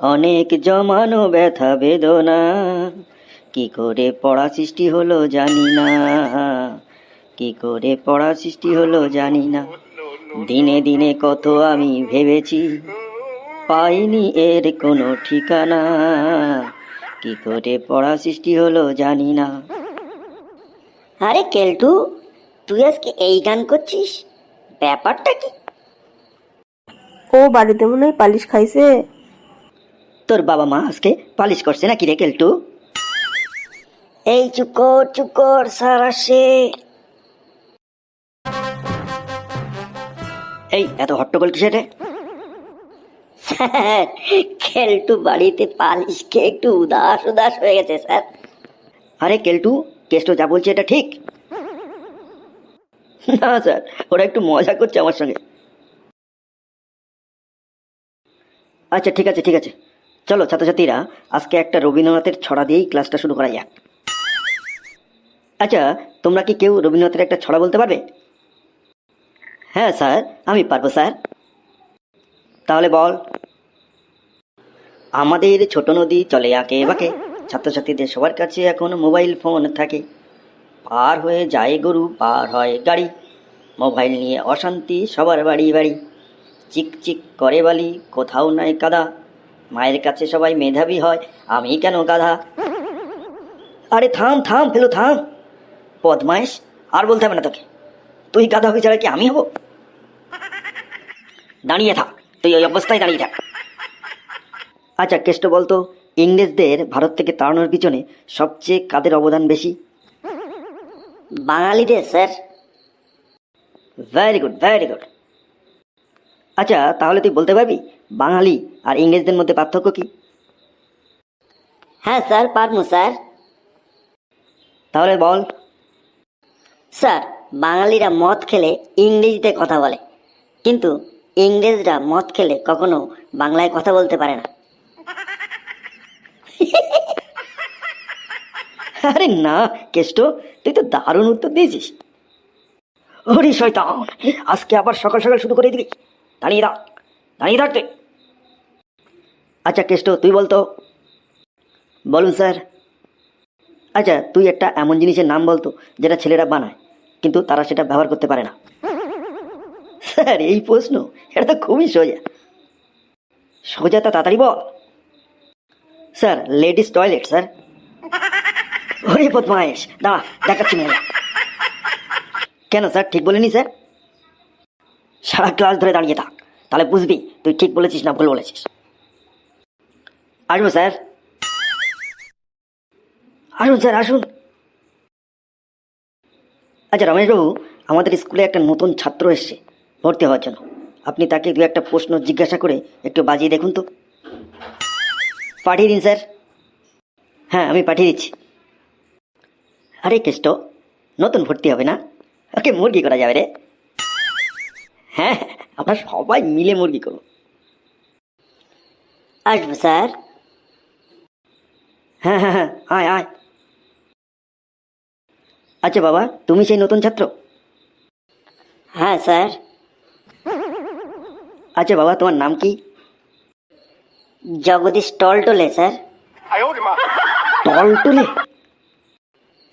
অনেক জমানো ব্যথা বেদনা। কি করে পড়া সৃষ্টি হলো জানি না। কি করে পড়া সৃষ্টি হলো জানি না। দিনে দিনে কত আমি ভেবেছি পাইনি এর কোনো ঠিকানা। কি করে পড়া সৃষ্টি হলো জানি না। আরে কেলটু তুই আজকে এই গান করছিস? ব্যাপারটা কি? ও বাড়িতে মনে হয় পালিশ খাইছে। তোর বাবা মা আজকে পালিশ করছে নাকি রে কেলটু? এই চুপ কর চুপ কর স্যার আসে। এই এত হট্টগোল কিসের রে? স্যার কেলটু বাড়িতে পালিশ খেয়ে একটু উদাস উদাস হয়ে গেছে স্যার। আরে কেলটু কেষ্ট যা বলছে এটা ঠিক? না স্যার ওরা একটু মজা করছে আমার সঙ্গে। আচ্ছা ঠিক আছে ঠিক আছে। চলো, ছাত্রছাত্রীরা, আজকে একটা রবীন্দ্রনাথের ছড়া দিয়েই ক্লাসটা শুরু করা যাক। আচ্ছা তোমরা কি কেউ রবীন্দ্রনাথের একটা ছড়া বলতে পারবে? হ্যাঁ স্যার, আমি পারব, স্যার। তাহলে বল। আমাদের ছোট নদী চলে আঁকে বাঁকে, ছাত্রছাত্রীদের সবার কাছে এখন মোবাইল ফোন থাকে। পার হয়ে যায় গরু, পার হয় গাড়ি। মোবাইল নিয়ে অশান্তি, সবার বাড়ি বাড়ি। চিক চিক করে বালি, কোথাও নাই কাদা। মায়ের কাছে সবাই মেধাবী হয়, আমি কেন গাধা? আরে থাম থাম, ফেলো, থাম। পদমায়েশ আর বলতে হবে না তোকে। তুই গাধা হয়ে ছাড়া কি আমি হব? দাঁড়িয়ে থাক, তুই ওই অবস্থায় দাঁড়িয়ে থাক। আচ্ছা কেষ্ট, বলতো, ইংরেজদের ভারত থেকে তাড়ানোর পিছনে সবচেয়ে কাদের অবদান বেশি? বাঙালিদের, sir. Very good very good আচ্ছা তাহলে তুই বলতে পারবি বাঙালি আর ইংরেজদের মধ্যে পার্থক্য কি? হ্যাঁ স্যার পারব স্যার। তাহলে বল। স্যার বাঙালিরা মদ খেলে ইংরেজিতে কথা বলে কিন্তু ইংরেজরা মদ খেলে কখনো বাংলায় কথা বলতে পারে না। আরে না কেষ্ট তুই তো দারুণ উত্তর দিয়েছিস। ওরে শয়তান আজকে আবার সকাল সকাল শুরু করে দিবি। দাঁড়িয়ে থাক দাঁড়িয়ে থাক তুই। আচ্ছা কেষ্ট, তুই বলতো বলুন, স্যার। আচ্ছা তুই একটা এমন জিনিসের নাম বলতো যেটা ছেলেরা বানায়, কিন্তু তারা সেটা ব্যবহার করতে পারে না। স্যার, এই প্রশ্ন, এটা তো খুবই সোজা। সোজা তা তাড়াতাড়ি বল। Sir, ladies toilet, sir. ওরে বদমায়েশ, দাঁড়া, দেখাচ্ছি মজা কেন, স্যার, ঠিক বলিনি, স্যার? সারা ক্লাস ধরে দাঁড়িয়ে থাক, তাহলে বুঝবি, তুই ঠিক বলেছিস না ভুল বলেছিস। আসব স্যার। আসুন স্যার, আসুন। আচ্ছা রমেশবাবু, আমাদের স্কুলে একটা নতুন ছাত্র এসছে, ভর্তি হওয়ার জন্য। আপনি তাকে দু একটা প্রশ্ন জিজ্ঞাসা করে একটু বাজিয়ে দেখুন তো। পাঠিয়ে দিন, স্যার। হ্যাঁ আমি পাঠিয়ে দিচ্ছি। আরে, কেষ্ট, নতুন ভর্তি হবে না? ওকে, মুরগি করা যাবে রে। হ্যাঁ আমরা সবাই মিলে মুরগি করব। আসব স্যার। হ্যাঁ হ্যাঁ হ্যাঁ আয় আয়। আচ্ছা বাবা তুমি সেই নতুন ছাত্র? হ্যাঁ স্যার। আচ্ছা বাবা তোমার নাম কি? জগদীশ টলটলে স্যার। টলটুলে?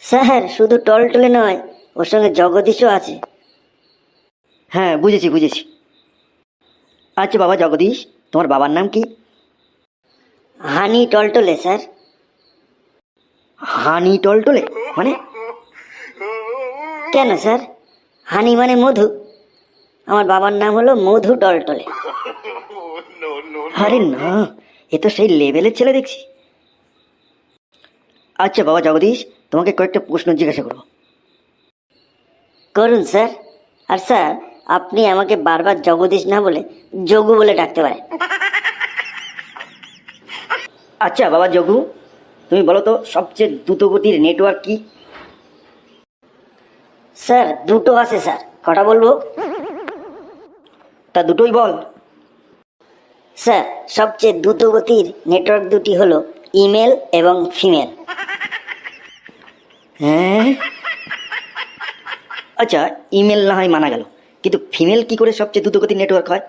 স্যার শুধু টলটলে নয় ওর সঙ্গে জগদীশও আছে। হ্যাঁ বুঝেছি বুঝেছি। আচ্ছা বাবা জগদীশ তোমার বাবার নাম কি? হানি টলটলে স্যার। হানি টলটলে মানে? কেন, স্যার? হানি মানে মধু? আমার বাবার নাম হলো মধু টলটলে। আরে না, এ তো সেই লেভেলের ছেলে দেখছি। আচ্ছা বাবা জগদীশ, তোমাকে কয়েকটা প্রশ্ন জিজ্ঞাসা করব। করুন, স্যার। আর স্যার, আপনি আমাকে বারবার জগদীশ না বলে যোগু বলে ডাকতে পারেন। আচ্ছা বাবা যোগু। তুমি বলো তো সবচেয়ে দ্রুতগতির নেটওয়ার্ক কি? স্যার দুটো আছে স্যার। কটা বলব? তা দুটোই বল। স্যার সবচেয়ে দ্রুতগতির নেটওয়ার্ক দুটি হলো ইমেল এবং ফিমেল। হ্যাঁ? আচ্ছা ইমেল না হয় মানা গেল। কিন্তু ফিমেল কি করে সবচেয়ে দ্রুতগতির নেটওয়ার্ক হয়?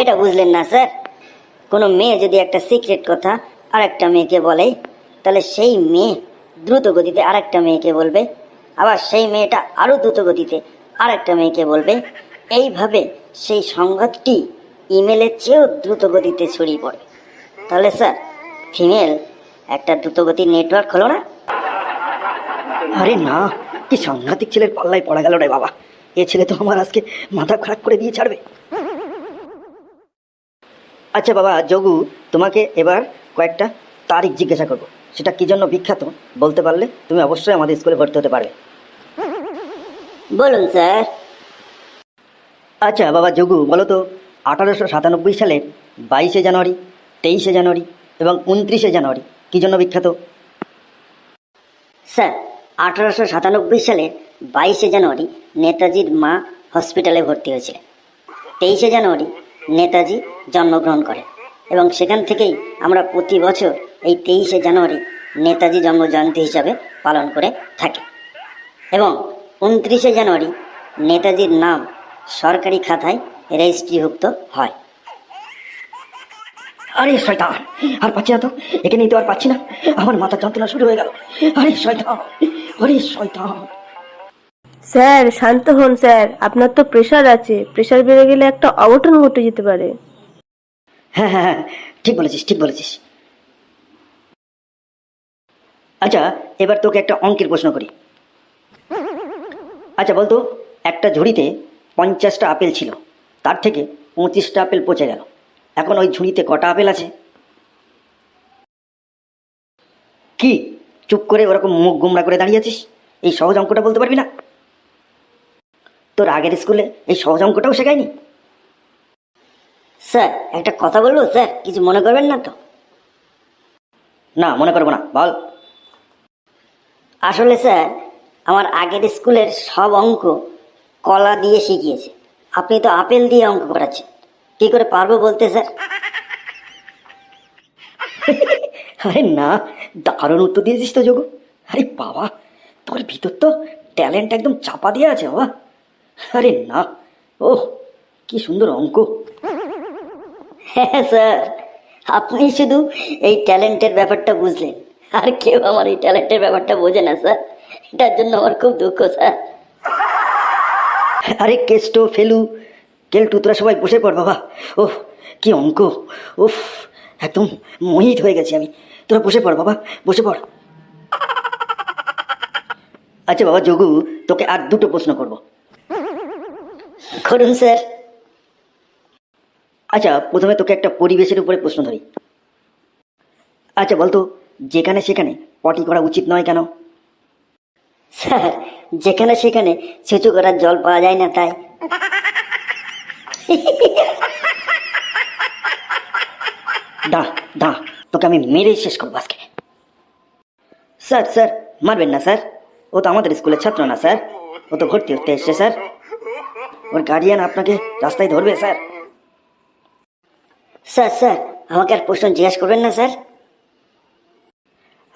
এটা বুঝলেন না স্যার। কোনো মেয়ে যদি একটা সিক্রেট কথা আর একটা মেয়েকে বলে, তাহলে সেই মেয়ে দ্রুত গতিতে আরেকটা মেয়েকে বলবে, আবার সেই মেয়েটা আরও দ্রুত গতিতে আর একটা মেয়েকে বলবে। এইভাবে সেই সংঘাতটি ইমেলের চেয়েও দ্রুত গতিতে ছড়িয়ে পড়ে। তাহলে স্যার, ফিমেল একটা দ্রুতগতির নেটওয়ার্ক হলো না? আরে না, কি সাংঘাতিক ছেলের পাল্লায় পড়া গেল রে বাবা। এ ছেলে তো আমার আজকে মাথা খারাপ করে দিয়ে ছাড়বে। আচ্ছা বাবা, যোগু, তোমাকে এবার কয়েকটা তারিখ জিজ্ঞাসা করব। সেটা কি জন্য বিখ্যাত বলতে পারলে তুমি অবশ্যই আমাদের স্কুলে ভর্তি হতে পারবে। বলুন স্যার। আচ্ছা বাবা যোগু বলো তো আঠারোশো সাতানব্বই সালের বাইশে জানুয়ারি তেইশে জানুয়ারি এবং উনত্রিশে জানুয়ারি কি জন্য বিখ্যাত? স্যার আঠারোশো সাতানব্বই সালে বাইশে জানুয়ারি নেতাজির মা হসপিটালে ভর্তি হয়েছিলেন। তেইশে জানুয়ারি নেতাজি জন্মগ্রহণ করেন। এবং সেখান থেকেই আমরা প্রতি বছর এই তেইশে জানুয়ারি নেতাজি জন্মজয়ন্তী হিসাবে পালন করে থাকি। এবং উনত্রিশে জানুয়ারি নেতাজির নাম সরকারি খাতায় রেজিস্ট্রিভুক্ত হয়। আরে শয়তান আর পাচ্ছি না তো একে নিতে আর পাচ্ছি না। আমার মাথা যন্ত্রণা শুরু হয়ে গেল। আরে শয়তান আরে শয়তান। স্যার শান্ত হন স্যার আপনার তো প্রেশার আছে। প্রেশার বেড়ে গেলে একটা অঘটন ঘটে যেতে পারে। হ্যাঁ হ্যাঁ হ্যাঁ ঠিক বলেছিস ঠিক বলেছিস। আচ্ছা এবার তোকে একটা অঙ্কের প্রশ্ন করি। আচ্ছা বলতো, একটা ঝুড়িতে পঞ্চাশটা আপেল ছিল, তার থেকে পঁচিশটা আপেল পচে গেল। এখন ওই ঝুড়িতে কটা আপেল আছে? কি, চুপ করে ওরকম মুখ গুমরা করে দাঁড়িয়ে আছিস? এই সহজ অঙ্কটা বলতে পারবি না? তোর আগের স্কুলে এই সহজ অঙ্কটাও শেখায়নি? স্যার একটা কথা বলব? স্যার কিছু মনে করবেন না তো? না মনে করব না বল। আসলে স্যার আমার আগের স্কুলের সব অঙ্ক কলা দিয়ে শিখিয়েছে। আপনি তো আপেল দিয়ে অঙ্ক করাচ্ছেন। কি করে পারব বলতে স্যার? আরে না দারুণ উত্তর দিয়েছিস তো যোগু। আরে বাবা তোর ভিতর তো ট্যালেন্ট একদম চাপা দিয়ে আছে বাবা। আরে না ও কি সুন্দর অঙ্ক। হ্যাঁ স্যার। আপনি শুধু এই ট্যালেন্টের ব্যাপারটা বুঝলেন। আর কেউ আমার এই ট্যালেন্টের ব্যাপারটা বোঝে না, স্যার। এটার জন্য আমার খুব দুঃখ, স্যার। আরে, কেষ্ট, ফেলু, কেলটু, তোরা সবাই বসে পড়, বাবা। ও কি অঙ্ক। উফ, একদম মোহিত হয়ে গেছি আমি। তোরা বসে পড়, বাবা, বসে পড়। আচ্ছা বাবা, যোগু, তোকে আর দুটো প্রশ্ন করব। করুন, স্যার। আচ্ছা প্রথমে তোকে একটা পরিবেশের উপরে প্রশ্ন ধরি। আচ্ছা বলতো, যেখানে সেখানে পটি করা উচিত নয় কেন? স্যার, যেখানে সেখানে ছুচু করার জল পাওয়া যায় না তাই। দা দা তোকে আমি মেরেই শেষ করব আজকে। স্যার স্যার, মারবেন না, স্যার। ও তো আমাদের স্কুলের ছাত্র না, স্যার। ও তো ভর্তি হতে এসছে, স্যার। ওর গার্ডিয়ান আপনাকে রাস্তায় ধরবে, স্যার। স্যার স্যার আমাকে আর প্রশ্ন জিজ্ঞাসা করবেন না স্যার।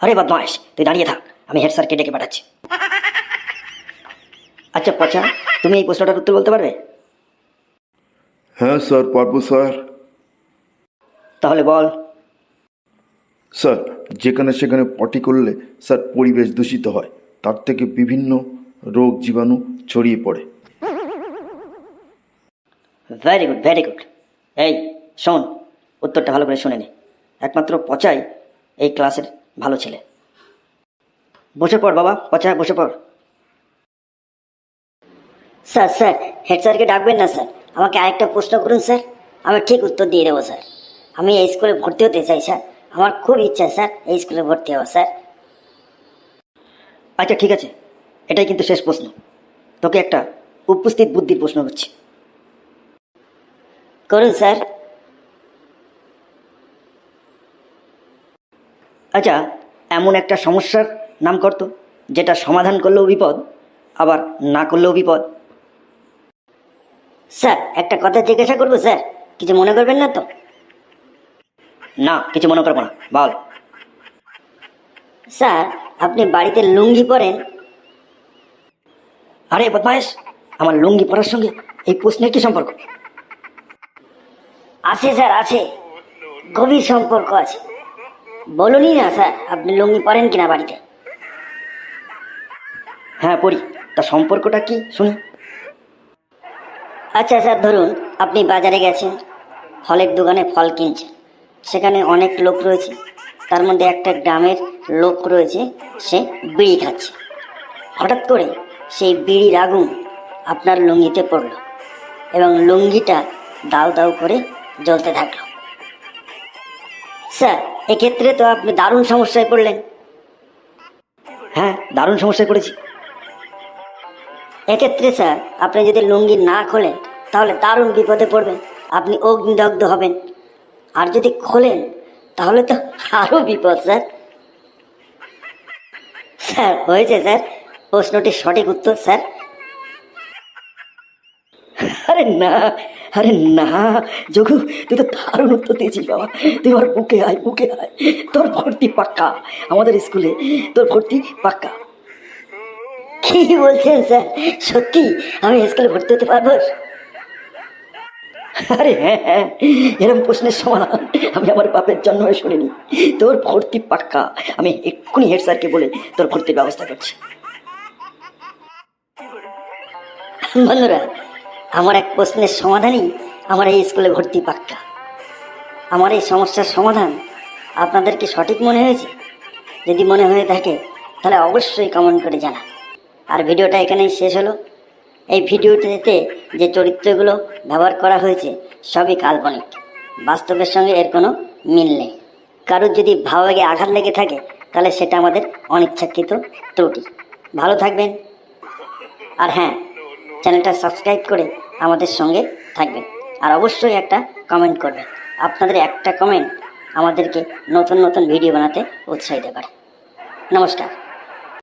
আরে বদমাইশ তুই দাঁড়িয়ে থাক আমি হেড স্যারকে ডেকে পাঠাচ্ছি। আচ্ছা পচা তুমি এই প্রশ্নটার উত্তর বলতে পারবে? হ্যাঁ স্যার পারব স্যার। তাহলে বল। স্যার যেখানে সেখানে পটি করলে স্যার পরিবেশ দূষিত হয়। তার থেকে বিভিন্ন রোগ জীবাণু ছড়িয়ে পড়ে। ভেরি গুড ভেরি গুড এই শোন, উত্তরটা ভালো করে শুনে নে। একমাত্র পচাই এই ক্লাসের ভালো ছেলে। বসে পড় বাবা পচা বসে পড়। স্যার স্যার, হেড স্যারকে ডাকবেন না, স্যার। আমাকে আরেকটা প্রশ্ন করুন, স্যার। আমি ঠিক উত্তর দিয়ে দেবো, স্যার। আমি এই স্কুলে ভর্তি হতে চাই, স্যার। আমার খুব ইচ্ছা, স্যার, এই স্কুলে ভর্তি হওয়া স্যার। আচ্ছা ঠিক আছে। এটাই কিন্তু শেষ প্রশ্ন। তোকে একটা উপস্থিত বুদ্ধির প্রশ্ন করছি। করুন, স্যার। আচ্ছা এমন একটা সমস্যার নাম করতো যেটা সমাধান করলেও বিপদ, আবার না করলেও বিপদ। স্যার, একটা কথা জিজ্ঞাসা করব, স্যার। কিছু মনে করবেন না তো? না, কিছু মনে করব না, বল। স্যার, আপনি বাড়িতে লুঙ্গি পরেন? আরে, বদমায়েশ, আমার লুঙ্গি পরার সঙ্গে এই প্রশ্নের কি সম্পর্ক? আছে, স্যার, আছে। গভীর সম্পর্ক আছে। বলুনই না, স্যার। আপনি লুঙ্গি পরেন কিনা বাড়িতে? হ্যাঁ পড়ি তা সম্পর্কটা কি? শুনি। আচ্ছা স্যার, ধরুন, আপনি বাজারে গেছেন। ফলের দোকানে ফল কিনছেন। সেখানে অনেক লোক রয়েছে। তার মধ্যে একটা গ্রামের লোক রয়েছে, সে বিড়ি খাচ্ছে। হঠাৎ করে সেই বিড়ির আগুন আপনার লুঙ্গিতে পড়ল এবং লুঙ্গিটা দাউ দাউ করে জ্বলতে থাকল। স্যার, এক্ষেত্রে তো আপনি দারুণ সমস্যায় পড়লেন। হ্যাঁ দারুণ সমস্যায় পড়েছি। এক্ষেত্রে স্যার, আপনি যদি লুঙ্গি না খোলেন, তাহলে দারুণ বিপদে পড়বেন। আপনি অগ্নিদগ্ধ হবেন। আর যদি খোলেন, তাহলে তো আরও বিপদ, স্যার। স্যার, হয়েছে, স্যার। প্রশ্নটির সঠিক উত্তর, স্যার। আরে না আরে না যোগু তুই তো দারুণ উত্তর দিয়েছিস বাবা। তুই আমার বুকে আয় বুকে আয়। তোর ভর্তি পাক্কা। আমাদের স্কুলে তোর ভর্তি পাক্কা। কি বলছেন স্যার? সত্যি? আমি স্কুলে ভর্তি হতে পারব? আরে হ্যাঁ হ্যাঁ। এরকম প্রশ্নের সমাধান আমি আমার বাপের জন্মে শুনিনি। তোর ভর্তি পাক্কা। আমি এক্ষুনি হেড স্যারকে বলে তোর ভর্তির ব্যবস্থা করছি। বন্ধুরা আমার এক প্রশ্নের সমাধানই আমার এই স্কুলে ভর্তি পাক্কা। আমার এই সমস্যার সমাধান আপনাদের কি সঠিক মনে হয়েছে? যদি মনে হয়ে থাকে, তাহলে অবশ্যই কমেন্ট করে জানা আর ভিডিওটা এখানেই শেষ হলো। এই ভিডিওটিতে যে চরিত্রগুলো ব্যবহার করা হয়েছে, সবই কাল্পনিক। বাস্তবের সঙ্গে এর কোনো মিল নেই। কারোর যদি ভাবাগে আঘাত লেগে থাকে, তাহলে সেটা আমাদের অনিচ্ছাকৃত ত্রুটি। ভালো থাকবেন। আর হ্যাঁ চ্যানেলটা সাবস্ক্রাইব করে আমাদের সঙ্গে থাকবেন। আর অবশ্যই একটা কমেন্ট করবেন। আপনাদের একটা কমেন্ট আমাদেরকে নতুন নতুন ভিডিও বানাতে উৎসাহিত করে। নমস্কার।